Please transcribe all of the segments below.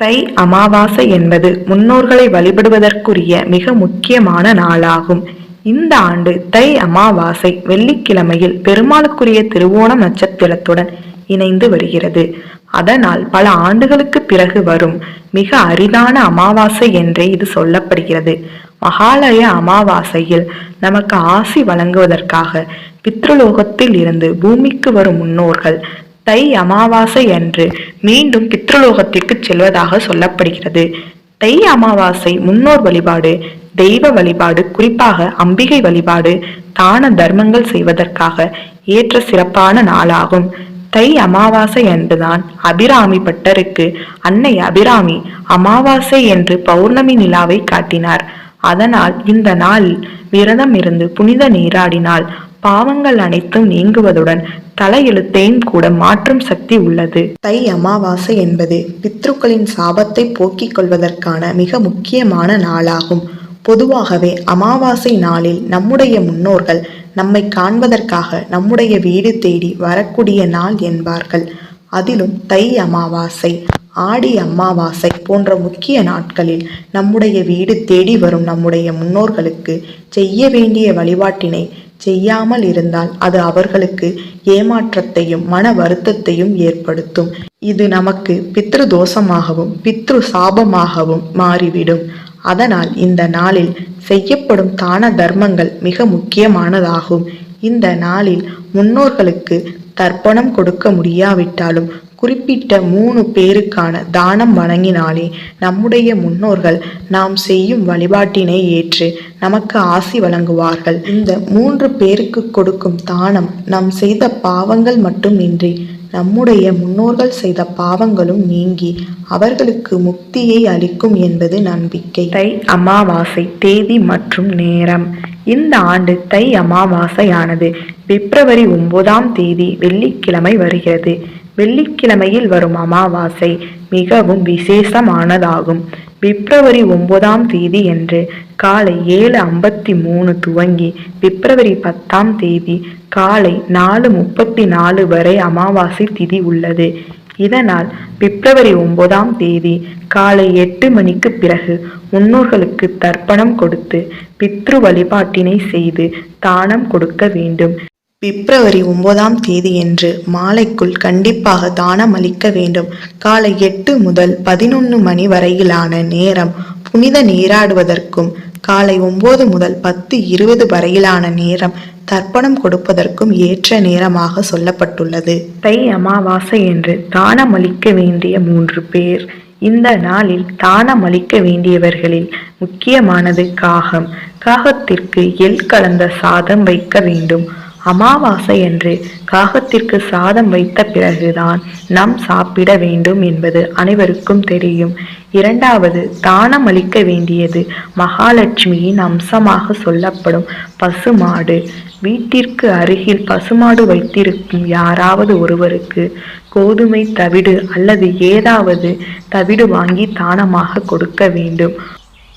தை அமாவாசை என்பது முன்னோர்களை வழிபடுவதற்குரிய மிக முக்கியமான நாளாகும். இந்த ஆண்டு தை அமாவாசை வெள்ளிக்கிழமையில் பெருமாளுக்குரிய திருவோணம் நட்சத்திரத்துடன் இணைந்து வருகிறது. அதனால் பல ஆண்டுகளுக்கு பிறகு வரும் மிக அரிதான அமாவாசை என்றே இது சொல்லப்படுகிறது. மகாலய அமாவாசையில் நமக்கு ஆசி வழங்குவதற்காக பித்ருலோகத்தில் இருந்து பூமிக்கு வரும் முன்னோர்கள் தை அமாவாசை அன்று மீண்டும் பித்ருலோகத்திற்கு செல்வதாக சொல்லப்படுகிறது. தை அமாவாசை முன்னோர் வழிபாடு தெய்வ வழிபாடு குறிப்பாக அம்பிகை வழிபாடு தான தர்மங்கள் செய்வதற்காக ஏற்ற சிறப்பான நாளாகும். தை அமாவாசை என்றுதான் அபிராமி பட்டருக்கு அன்னை அபிராமி அமாவாசை என்று பௌர்ணமி நிலாவை காட்டினார். அதனால் இந்த நாள் விரதம் இருந்து புனித நீராடினால் பாவங்கள் அனைத்தும் நீங்குவதுடன் தலையெழுத்தையும் கூட மாற்றும் சக்தி உள்ளது. தை அமாவாசை என்பது பித்ருக்களின் சாபத்தை போக்கிக் கொள்வதற்கான மிக முக்கியமான நாளாகும். பொதுவாகவே அமாவாசை நாளில் நம்முடைய முன்னோர்கள் நம்மை காண்பதற்காக நம்முடைய வீடு தேடி வரக்கூடிய நாள் என்பார்கள். அதிலும் தை அமாவாசை ஆடி அமாவாசை போன்ற முக்கிய நாட்களில் நம்முடைய வீடு தேடி வரும் நம்முடைய முன்னோர்களுக்கு செய்ய வேண்டிய வழிபாட்டினை செய்யாமல் இருந்தால் அது அவர்களுக்கு ஏமாற்றத்தையும் மன வருத்தத்தையும் ஏற்படுத்தும். இது நமக்கு பித்ரு தோஷமாகவும் பித்ரு சாபமாகவும் மாறிவிடும். அதனால் இந்த நாளில் செய்யப்படும் தான தர்மங்கள் மிக முக்கியமானதாகும். இந்த நாளில் முன்னோர்களுக்கு தர்ப்பணம் கொடுக்க முடியாவிட்டாலும் குறிப்பிட்ட மூணு பேருக்கான தானம் வழங்கினாலே நம்முடைய முன்னோர்கள் நாம் செய்யும் வழிபாட்டினை ஏற்று நமக்கு ஆசி வழங்குவார்கள். இந்த மூன்று பேருக்கு கொடுக்கும் தானம் நாம் செய்த பாவங்கள் மட்டுமின்றி நம்முடைய முன்னோர்கள் செய்த பாவங்களும் நீங்கி அவர்களுக்கு முக்தியை அளிக்கும் என்பது நம்பிக்கை. தை அமாவாசை தேதி மற்றும் நேரம். இந்த ஆண்டு தை அமாவாசையானது பிப்ரவரி ஒன்பதாம் தேதி வெள்ளிக்கிழமை வருகிறது. வெள்ளிக்கிழமையில் வரும் அமாவாசை மிகவும் விசேஷமானதாகும். பிப்ரவரி ஒன்பதாம் தேதி என்று காலை ஏழு ஐம்பத்தி மூணு துவங்கி பிப்ரவரி பத்தாம் தேதி காலை நாலு முப்பத்தி நாலு வரை அமாவாசை திதி உள்ளது. இதனால் பிப்ரவரி ஒன்பதாம் தேதி காலை எட்டு மணிக்கு பிறகு முன்னோர்களுக்கு தர்ப்பணம் கொடுத்து பித்ரு வழிபாட்டினை செய்து தானம் கொடுக்க வேண்டும். பிப்ரவரி ஒன்பதாம் தேதியன்று மாலைக்குள் கண்டிப்பாக தானம் அளிக்க வேண்டும். காலை எட்டு முதல் பதினொன்று மணி வரையிலான நேரம் புனித நீராடுவதற்கும் காலை ஒன்பது முதல் பத்து இருபது வரையிலான நேரம் தர்ப்பணம் கொடுப்பதற்கும் ஏற்ற நேரமாக சொல்லப்பட்டுள்ளது. தை அமாவாசை என்று தானம் அளிக்க வேண்டிய மூன்று பேர். இந்த நாளில் தானம் அளிக்க வேண்டியவர்களில் முக்கியமானது காகம். காகத்திற்கு எள் கலந்த சாதம் வைக்க வேண்டும். அமாவாசை என்று காகத்திற்கு சாதம் வைத்த பிறகுதான் நாம் சாப்பிட வேண்டும் என்பது அனைவருக்கும் தெரியும். இரண்டாவது தானம் அளிக்க வேண்டியது மகாலட்சுமியின் அம்சமாக சொல்லப்படும் பசுமாடு. வீட்டிற்கு அருகில் பசுமாடு வைத்திருக்கும் யாராவது ஒருவருக்கு கோதுமை தவிடு அல்லது ஏதாவது தவிடு வாங்கி தானமாக கொடுக்க வேண்டும்.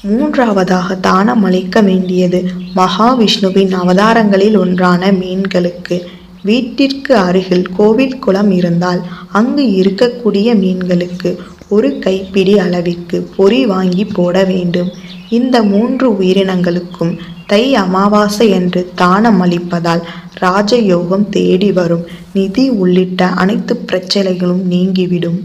மூன்றாவதாக தானம் அளிக்க வேண்டியது மகாவிஷ்ணுவின் அவதாரங்களில் ஒன்றான மீன்களுக்கு. வீட்டிற்கு அருகில் கோவில் குளம் இருந்தால் அங்கு இருக்கக்கூடிய மீன்களுக்கு ஒரு கைப்பிடி அளவிற்கு பொறி வாங்கி போட வேண்டும். இந்த மூன்று உயிரினங்களுக்கும் தை அமாவாசை என்று தானம் அளிப்பதால் ராஜயோகம் தேடி வரும். நிதி உள்ளிட்ட அனைத்து பிரச்சனைகளும் நீங்கிவிடும்.